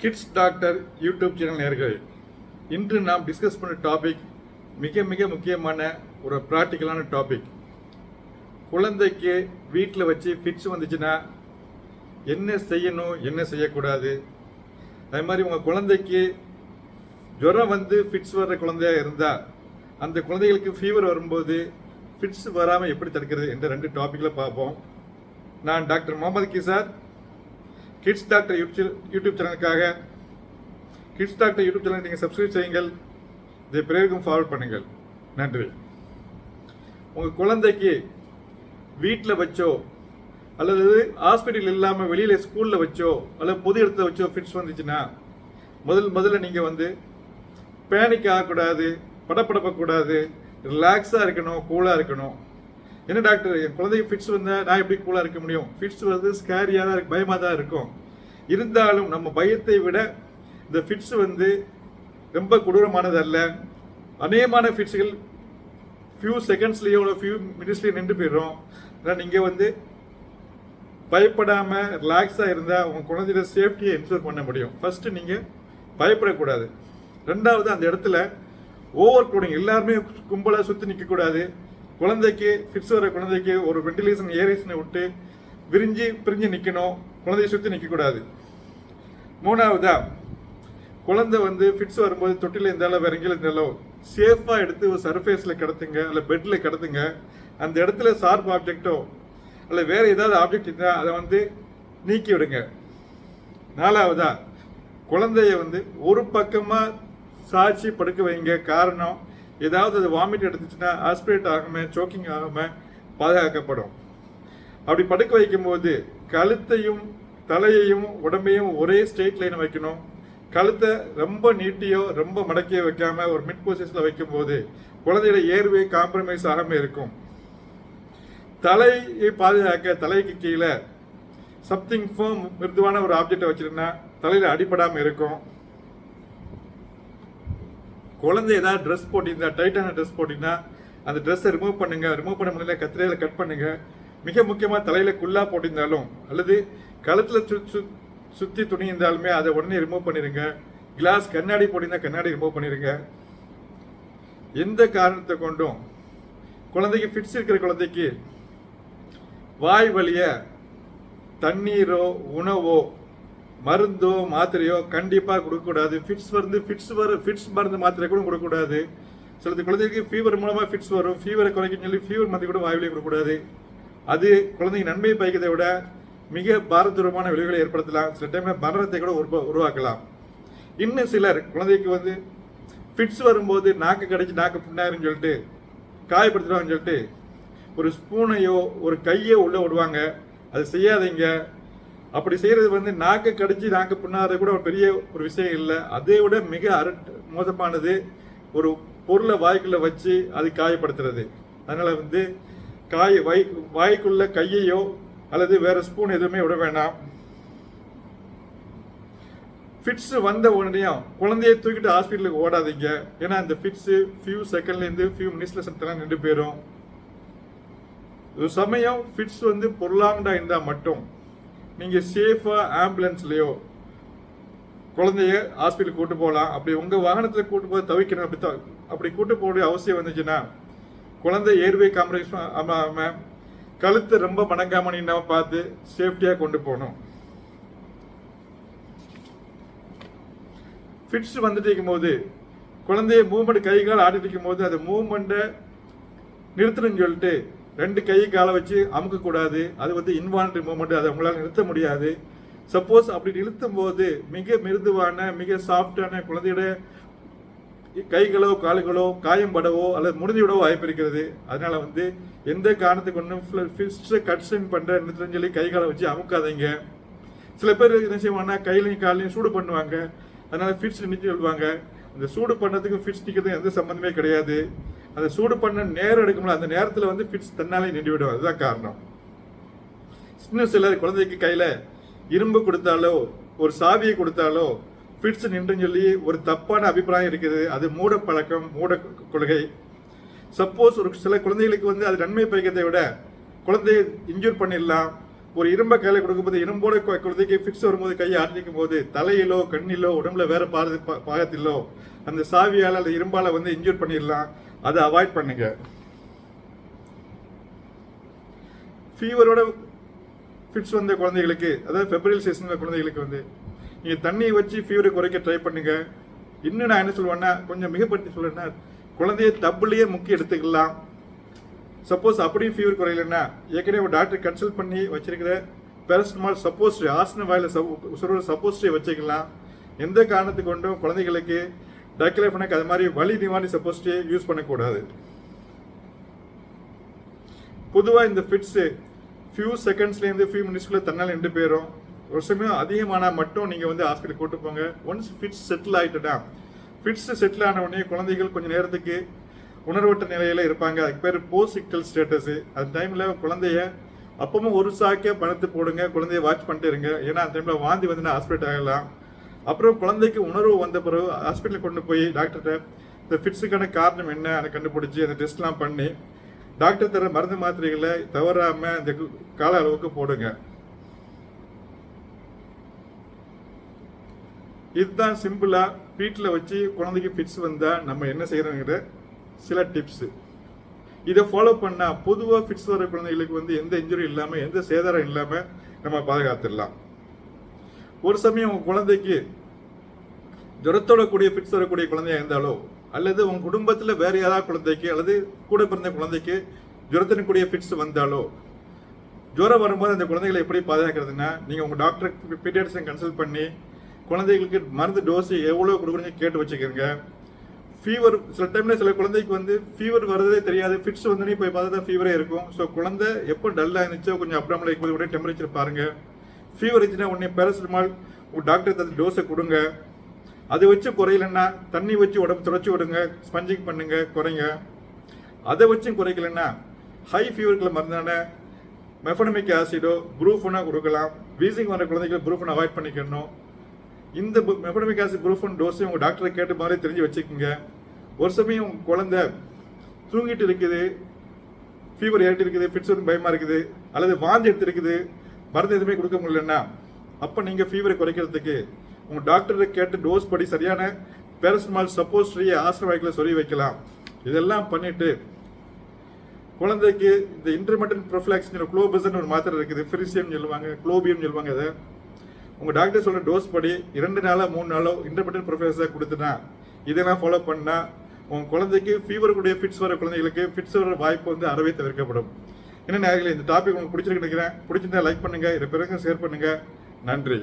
Kids doctor YouTube channel நேர்கள் இன்று நாம் டிஸ்கஸ் பண்ண டாபிக் மிக மிக முக்கியமான ஒரு ப்ராக்டிக்கலான டாபிக் குழந்தைக்கு வீட்டில் வச்சு ஃபிட்ஸ் வந்துச்சுன்னா என்ன செய்யணும் என்ன செய்யக்கூடாது? அதே மாதிரி உங்கள் குழந்தைக்கு ஜுரம் வந்து ஃபிட்ஸ் வர்ற குழந்தையாக இருந்தால் அந்த குழந்தைகளுக்கு ஃபீவர் வரும்போது ஃபிட்ஸ் வராமல் எப்படி தடுக்கிறது என்ற ரெண்டு டாப்பிக்கில் பார்ப்போம். நான் doctor Muhammad Khizar kids doctor YouTube YouTube சேனலுக்காக kids doctor YouTube channel நீங்கள் சப்ஸ்கிரைப் செய்யுங்கள். இதை பிறருக்கும் ஃபார்வர்ட் பண்ணுங்கள். நன்றி. உங்கள் குழந்தைக்கு வீட்டில் வச்சோ அல்லது ஹாஸ்பிட்டல் இல்லாமல் வெளியில் ஸ்கூலில் வச்சோ அல்லது பொது இடத்துல வச்சோ ஃபிட்ஸ் வந்துச்சுன்னா முதல் முதல்ல நீங்கள் வந்து பேனிக் ஆகக்கூடாது படப்படப்பக்கூடாது ரிலாக்ஸாக இருக்கணும் கூலாக இருக்கணும். என்ன டாக்டர் என் குழந்தைக்கு ஃபிட்ஸ் வந்தால் நான் எப்படி கூலாக இருக்க முடியும்? ஃபிட்ஸ் வந்து ஸ்கேரியாக தான் இருக்கு பயமாக தான் இருக்கும். இருந்தாலும் நம்ம பயத்தை விட இந்த ஃபிட்ஸ் வந்து ரொம்ப கொடூரமானது அல்ல. அநேகமான ஃபிட்ஸுகள் ஃபியூ செகண்ட்ஸ்லேயோ இல்லை ஃபியூ மினிட்ஸ்லேயோ நின்று போயிடும். ஆனால் நீங்கள் வந்து பயப்படாமல் ரிலாக்ஸாக இருந்தால் உங்கள் குழந்தையோட சேஃப்டியை என்ஷூர் பண்ண முடியும். ஃபஸ்ட்டு நீங்கள் பயப்படக்கூடாது. ரெண்டாவது அந்த இடத்துல ஓவர் க்ரௌடிங் எல்லாருமே கும்பலாக சுற்றி நிற்கக்கூடாது குழந்தைக்கு ஃபிட்ஸ் வர குழந்தைக்கு ஒரு வெண்டிலேஷன் ஏரேஷனை விட்டு விரிஞ்சு பிரிஞ்சு நிற்கணும் குழந்தைய சுற்றி நிற்கக்கூடாது மூணாவதா குழந்தை வந்து ஃபிட்ஸ் வரும்போது தொட்டில இருந்தாலும் வேற எங்கேயும் இருந்தாலும் சேஃபாக எடுத்து ஒரு சர்ஃபேஸில் கிடத்துங்க இல்லை பெட்டில் கிடத்துங்க. அந்த இடத்துல சார்பு ஆப்ஜெக்டோ அல்ல வேறு ஏதாவது ஆப்ஜெக்ட் இருந்தால் அதை வந்து நீக்கி விடுங்க. நாலாவதா குழந்தைய வந்து ஒரு பக்கமாக சாட்சி படுக்க வைங்க. காரணம் ஏதாவது அது வாமிட் எடுத்துச்சுன்னா ஆஸ்பிரேட் ஆகாமல் சோக்கிங் ஆகாமல் பாதுகாக்கப்படும். அப்படி படுக்க வைக்கும்போது கழுத்தையும் தலையையும் உடம்பையும் ஒரே ஸ்ட்ரெயிட் லைன் வைக்கணும். கழுத்தை ரொம்ப நீட்டியோ ரொம்ப மடக்கியோ வைக்காமல் ஒரு மிட் பொசிஷனில் வைக்கும்போது குழந்தையோட ஏர்வே காம்ப்ரமைஸ் ஆகாமல் இருக்கும். தலையை பாதுகாக்க தலைக்கு கீழே சம்திங் ஃபோம் மிருதுவான ஒரு ஆப்ஜெக்டை வச்சுருந்தா தலையில் அடிபடாமல் இருக்கும். குழந்தை ஏதாவது ட்ரெஸ் போட்டிருந்தா டைட்டான ட்ரெஸ் போட்டிங்கன்னா அந்த ட்ரெஸ்ஸை ரிமூவ் பண்ணுங்க ரிமூவ் பண்ண முடியல கத்திரையில் கட் பண்ணுங்க. மிக முக்கியமாக தலையில் குல்லா போட்டிருந்தாலும் அல்லது கழுத்தில் சு சு சுற்றி துணி இருந்தாலுமே அதை உடனே ரிமூவ் பண்ணிடுங்க கிளாஸ் கண்ணாடி போட்டிருந்தா கண்ணாடி ரிமூவ் பண்ணிடுங்க எந்த காரணத்தை கொண்டும் குழந்தைக்கு ஃபிட்ஸ் இருக்கிற குழந்தைக்கு வாய் வழிய தண்ணீரோ உணவோ மருந்தோ மாத்திரையோ கண்டிப்பாக கொடுக்கக்கூடாது. ஃபிட்ஸ் வந்து ஃபிட்ஸ் வர ஃபிட்ஸ் மருந்து மாத்திரை கூட கொடுக்கக்கூடாது. சிலது குழந்தைக்கு ஃபீவர் மூலமாக ஃபிட்ஸ் வரும். ஃபீவரை குறைக்கன்னு சொல்லி ஃபீவர் மருந்து கூட வாயிலே கொடுக்கக்கூடாது. அது குழந்தைக்கு நன்மை பயக்கிறதை விட மிக பாரதூரமான விளைவுகளை ஏற்படுத்தலாம். சில டைமில் மரணத்தை கூட உருவா உருவாக்கலாம். இன்னும் சிலர் குழந்தைக்கு வந்து ஃபிட்ஸ் வரும்போது நாக்கு கடிச்சு நாக்கு புண்ணாயிருன்னு சொல்லிட்டு காயப்படுத்துவாங்கன்னு சொல்லிட்டு ஒரு ஸ்பூனையோ ஒரு கையோ உள்ளே விடுவாங்க. அது செய்யாதீங்க. அப்படி செய்கிறது வந்து நாக்கு கடிச்சு நாக்கு புண்ணாறது கூட ஒரு பெரிய ஒரு விஷயம் இல்லை. அதை விட மிக அரட் மோசமானது ஒரு பொருளை வாய்க்குள்ளே வச்சு அது காயப்படுத்துறது. அதனால் வந்து காய் வாய் வாய்க்குள்ள கையையோ அல்லது வேற ஸ்பூன் எதுவுமே விட வேண்டாம் ஃபிட்ஸ் வந்த உடனேயும் குழந்தைய தூக்கிட்டு ஹாஸ்பிட்டலுக்கு ஓடாதீங்க. ஏன்னா அந்த ஃபிட்ஸு ஃபியூ செகண்ட்லேருந்து ஃபியூ மினிட்ஸில் சத்தெல்லாம் நின்று போயிடும் ஒரு சமயம் ஃபிட்ஸ் வந்து பொருளாண்டா இருந்தால் மட்டும் நீங்கள் சேஃபாக ஆம்புலன்ஸ்லேயோ குழந்தைய ஹாஸ்பிட்டல் கூட்டு போகலாம். அப்படி உங்கள் வாகனத்தில் கூட்டு போய் தவிக்கணும். அப்படி த- அப்படி கூட்டு போக அவசியம் வந்துச்சுன்னா குழந்தை ஏர்வே காம்ப்ரமைஸ் ஆகாமல் கழுத்தை ரொம்ப மடங்காம பார்த்து சேஃப்டியாக கொண்டு போகணும். ஃபிட்ஸ் வந்துட்டு இருக்கும்போது குழந்தைய மூவ்மெண்ட் கை கால் ஆடிட்டு இருக்கும்போது அந்த மூவ்மெண்ட்டை நிறுத்தணும்னு சொல்லிட்டு ரெண்டு கை காலை வச்சு அமுக்கக்கூடாது. அது வந்து இன்வால்மெண்ட் மூவ்மெண்ட் அதை உங்களால் நிறுத்த முடியாது. சப்போஸ் அப்படி நிறுத்தும் போது மிக மிருதுவான மிக சாஃப்டான குழந்தையோட கைகளோ கால்களோ காயம் படவோ அல்லது முடிஞ்சுவிடவோ வாய்ப்பு இருக்கிறது. அதனால வந்து எந்த காரணத்துக்கு ஒன்றும் ஃபிஸ்ட்டை கட்ஸன் பண்ணுற நிறுத்தம் சொல்லி கை காலை வச்சு அமுக்காதீங்க. சில பேர் என்ன செய்வாங்கன்னா கையிலையும் காலையும் சூடு பண்ணுவாங்க. அதனால ஃபிட்ஸ் நிற்க சொல்லுவாங்க. இந்த சூடு பண்ணுறதுக்கும் ஃபிட்ஸ் நிற்கிறதுக்கும் எந்த சம்மந்தமே கிடையாது. அந்த சூடு பண்ண நேரம் எடுக்கும்போது அந்த நேரத்தில் வந்து ஃபிட்ஸ் தன்னாலே நின்று விடும். அதுதான் காரணம். இன்னும் சிலர் குழந்தைக்கு கையில் இரும்பு கொடுத்தாலோ ஒரு சாவியை கொடுத்தாலோ ஃபிட்ஸ் நின்றுன்னு சொல்லி ஒரு தப்பான அபிப்பிராயம் இருக்குது. அது மூட பழக்கம் மூட கொள்கை. சப்போஸ் ஒரு சில குழந்தைகளுக்கு வந்து அது நன்மை பயக்கிறதை விட குழந்தையை இன்ஜூர் பண்ணிடலாம். ஒரு இரும்பை கையில் கொடுக்கும்போது இரும்போட குழந்தைக்கு ஃபிக்ஸ் வரும்போது கையை ஆட்டிக்கும் போது தலையிலோ கண்ணிலோ உடம்புல வேறு பாரதி பாகத்திலோ அந்த சாவியால் அந்த இரும்பால் வந்து இன்ஜூர் பண்ணிடலாம். அதை அவாய்ட் பண்ணுங்க. ஃபீவரோட ஃபிட்ஸ் வந்த குழந்தைகளுக்கு அதாவது ஃபெப்ரவரி சீசன் குழந்தைகளுக்கு வந்து நீங்கள் தண்ணியை வச்சு ஃபீவரை குறைக்க ட்ரை பண்ணுங்க. இன்னும் நான் என்ன சொல்லுவேன்னா கொஞ்சம் மிகப்படுத்தி சொல்லுவேன்னா குழந்தைய தப்புலேயே முக்கிய எடுத்துக்கலாம். சப்போஸ் அப்படியும் ஃபீவர் குறையலன்னா ஏற்கனவே ஒரு டாக்டர் கன்சல்ட் பண்ணி வச்சிருக்கிற பேரஸ்டமால் சப்போஸ்ட்ரி ஆசன வாயில் சொல்கிற சப்போஸ்ட்ரி வச்சுக்கலாம். எந்த காரணத்துக்கு கொண்டும் குழந்தைகளுக்கு டைக்ளேஃபனுக்கு அது மாதிரி வலி நிவாரணி சப்போஸ்ட்ரியை யூஸ் பண்ணக்கூடாது. பொதுவாக இந்த ஃபிட்ஸு ஃபியூ செகண்ட்ஸ்லேருந்து ஃபியூ மினிட்ஸ்க்குள்ளே தன்னால் நின்று போயிடும் ஒரு சமயம் அதிகமானால் மட்டும் நீங்கள் வந்து ஹாஸ்பிட்டல் கூட்டு போங்க. ஒன்ஸ் ஃபிட்ஸ் செட்டில் ஆகிட்டுனா ஃபிட்ஸ் செட்டில் ஆன உடனே குழந்தைகள் கொஞ்சம் நேரத்துக்கு உணர்வற்ற நிலையில் இருப்பாங்க. அதுக்கு பேர் போஸ்டிக்டல் ஸ்டேட்டஸு அந்த டைமில் குழந்தைய அப்பவும் ஒரு சாக்கே பணத்து போடுங்க. குழந்தைய வாட்ச் பண்ணிட்டு இருங்க. ஏன்னா அந்த டைமில் வாந்தி வந்து ஹாஸ்பிட்டல் ஆகலாம் அப்புறம் குழந்தைக்கு உணர்வு வந்த பிறகு ஹாஸ்பிட்டலுக்கு கொண்டு போய் டாக்டர்கிட்ட இந்த ஃபிட்ஸுக்கான காரணம் என்ன? அதை கண்டுபிடிச்சி அந்த டெஸ்ட்லாம் பண்ணி டாக்டர் தர மருந்து மாத்திரைகளை தவறாமல் இந்த கு- கால அளவுக்கு போடுங்க. இதுதான் சிம்பிளாக வீட்டில் வச்சு குழந்தைக்கு ஃபிட்ஸ் வந்தால் நம்ம என்ன செய்கிறோங்கிற சில டிப்ஸு இதை ஃபாலோ பண்ணால் பொதுவாக ஃபிட்ஸ் வர குழந்தைகளுக்கு வந்து எந்த இன்ஜுரி இல்லாமல் எந்த சேதாரம் இல்லாமல் நம்ம பாதுகாத்துடலாம். ஒரு சமயம் உங்க குழந்தைக்கு ஜுரத்தோட கூடிய ஃபிட்ஸ் வரக்கூடிய குழந்தையா இருந்தாலோ அல்லது உங்க குடும்பத்துல வேற யாராவது குழந்தைக்கு அல்லது கூட பிறந்த குழந்தைக்கு ஜுரத்தினுக்குரிய ஃபிட்ஸ் வந்தாலோ ஜுரம் வரும்போது அந்த குழந்தைகளை எப்படி பாதுகாக்கிறதுனா நீங்க உங்க டாக்டர் பீடியாட்ரிஷன் கன்சல்ட் பண்ணி குழந்தைகளுக்கு மருந்து டோஸ் எவ்வளோ கொடுக்குறீங்க கேட்டு வச்சுக்கோங்க. ஃபீவர் சில டைம்ல சில குழந்தைக்கு வந்து ஃபீவர் வரதே தெரியாது. ஃபிட்ஸ் வந்தோடனே போய் பார்த்தா தான் ஃபீவரே இருக்கும். ஸோ குழந்தை எப்போ டல்லாக இருந்துச்சோ கொஞ்சம் அப்டாமல் இருக்கும்போது கூட டெம்பரேச்சர் பாருங்கள் ஃபீவர் இருந்துச்சுன்னா உடனே பேரசிட்டமால் டாக்டர் தந்து டோஸை கொடுங்க. அது வச்சு குறையலன்னா தண்ணி வச்சு உடம்பு துடைச்சி விடுங்க ஸ்பஞ்சிங் பண்ணுங்க குறைங்க. அதை வச்சும் குறைக்கலன்னா ஹை ஃபீவருக்குள்ள மருந்தான மெஃபனமிக் ஆசிடோ ப்ரூஃபனோ கொடுக்கலாம். வீசிங் வர குழந்தைகளை ப்ரூஃபன் அவாய்ட் பண்ணிக்கணும். இந்த மெஃபனமிக் ஆசிட் ப்ரூஃபன் டோஸை உங்கள் டாக்டரை கேட்டு மாதிரி தெரிஞ்சு வச்சுக்கோங்க. ஒரு சமயம் உங்கள் குழந்தை தூங்கிட்டு இருக்குது ஃபீவர் ஏறிட்டு இருக்குது ஃபிட்ஸ் பயமாக இருக்குது அல்லது வாந்தி எடுத்துருக்குது மருந்து எதுவுமே கொடுக்க முடியலன்னா அப்போ நீங்கள் ஃபீவரை குறைக்கிறதுக்கு உங்கள் டாக்டரை கேட்டு டோஸ் படி சரியான பேரஸ்டமால் சப்போஸ்ட்ரியை ஆசிர வாய்க்கில் சொல்லி வைக்கலாம். இதெல்லாம் பண்ணிவிட்டு குழந்தைக்கு இந்த இன்டர்மீடியன் ப்ரொஃபிளாக்ஸ் குளோபஸ்ன்னு ஒரு மாத்திரை இருக்குது ஃபிரிசியம் சொல்லுவாங்க குளோபியம் சொல்லுவாங்க அதை. உங்கள் டாக்டர் சொல்கிற டோஸ் படி இரண்டு நாளோ மூணு நாளோ இன்டர்மீடியன் ப்ரொஃபிளாக்ஸாக கொடுத்துனா இதெல்லாம் ஃபாலோ பண்ணால் உங்கள் குழந்தைக்கு ஃபீவர் கூடிய ஃபிட்ஸ் வர குழந்தைகளுக்கு ஃபிட்ஸ் வர வாய்ப்பு வந்து அறவே தவிர்க்கப்படும். என்ன நேரங்களே இந்த டாபிக் உங்களுக்கு பிடிச்சிருக்கு நினைக்கிறேன். பிடிச்சிருந்தா லைக் பண்ணுங்கள் இதை பிறகு ஷேர் பண்ணுங்கள் நன்றி.